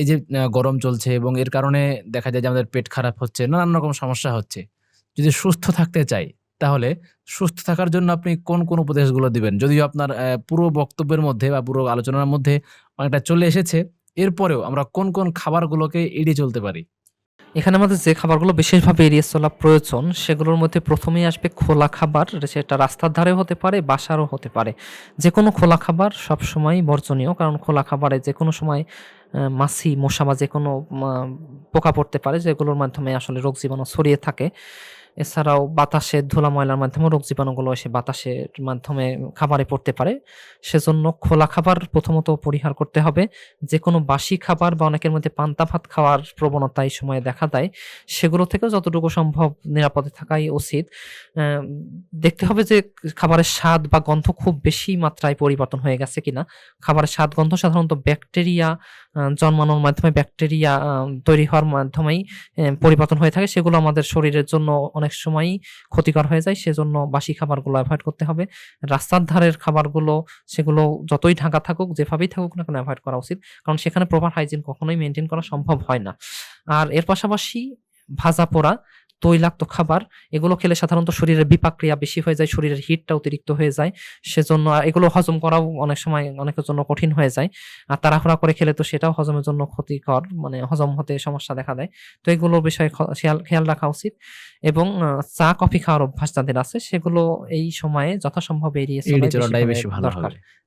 এই যে গরম চলছে এবং এর কারণে দেখা যায় যে আমাদের পেট খারাপ হচ্ছে, নানান রকম সমস্যা হচ্ছে। যদি সুস্থ থাকতে চাই তাহলে সুস্থ থাকার জন্য আপনি কোন, কোন উপদেশগুলো দিবেন? যদিও আপনার পুরো বক্তব্যের মধ্যে বা পুরো আলোচনার মধ্যে অনেকটা চলে এসেছে। এরপরেও আমরা কোন, কোন খাবারগুলোকে এড়িয়ে চলতে পারি? এখানে আমাদের যে খাবারগুলো বিশেষভাবে এড়িয়ে চলা প্রয়োজন সেগুলোর মধ্যে প্রথমেই আসবে খোলা খাবার। সেটা রাস্তার ধারেও হতে পারে, বাসারও হতে পারে। যে কোনো খোলা খাবার সবসময়ই বর্জনীয়। কারণ খোলা খাবারে যে কোনো সময় মাছি, মশা বা যে কোনো পোকা পড়তে পারে যেগুলোর মাধ্যমে আসলে রোগ জীবাণু ছড়িয়ে থাকে। এছাড়াও বাতাসে ধুলা ময়লার মাধ্যমেও রোগ জীবাণুগুলো এসে বাতাসের মাধ্যমে খাবারে পড়তে পারে। সেজন্য খোলা খাবার প্রথমত পরিহার করতে হবে। যে কোনো বাসি খাবার বা অনেকের মধ্যে পান্তা ভাত খাওয়ার প্রবণতা এই সময়ে দেখা দেয়। সেগুলো থেকেও যতটুকু সম্ভব নিরাপদে থাকাই উচিত। দেখতে হবে যে খাবারের স্বাদ বা গন্ধ খুব বেশি মাত্রায় পরিবর্তন হয়ে গেছে কিনা। খাবারের স্বাদ, গন্ধ সাধারণত ব্যাকটেরিয়া জন্মানোর মাধ্যমে ব্যাকটেরিয়া তৈরি হওয়ার মাধ্যমেই পরিবর্তন হয়ে থাকে। সেগুলো আমাদের শরীরের জন্য অনেক সময়ই ক্ষতিকর হয়ে যায়। সেজন্য বাসি খাবারগুলো অ্যাভয়েড করতে হবে। রাস্তার ধারের খাবারগুলো সেগুলো যতই ঢাকা থাকুক, যেভাবেই থাকুক না কেন অ্যাভয়েড করা উচিত। কারণ সেখানে প্রপার হাইজিন কখনোই মেনটেন করা সম্ভব হয় না। আর এর পাশাপাশি ভাজা-পোড়া, তৈলাক্ত খাবার এগুলো খেলে সাধারণত শরীরের বিপাক ক্রিয়া বেশি হয়ে যায়। শরীরের হিটটা অতিরিক্ত হয়ে যায়। সেজন্য এগুলো হজম করাও অনেক সময় অনেকের জন্য কঠিন হয়ে যায়। আর তাড়াহুড়া করে খেলে তো সেটাও হজমের জন্য ক্ষতিকর। মানে হজম হতে সমস্যা দেখা দেয়। তো এগুলোর বিষয়ে খেয়াল খেয়াল রাখা উচিত। এবং চা, কফি খাওয়ার অভ্যাস যাদের আছে সেগুলো এই সময়ে যথাসম্ভব এড়িয়ে এড়িয়ে চলাটাই বেশি ভালো দরকার।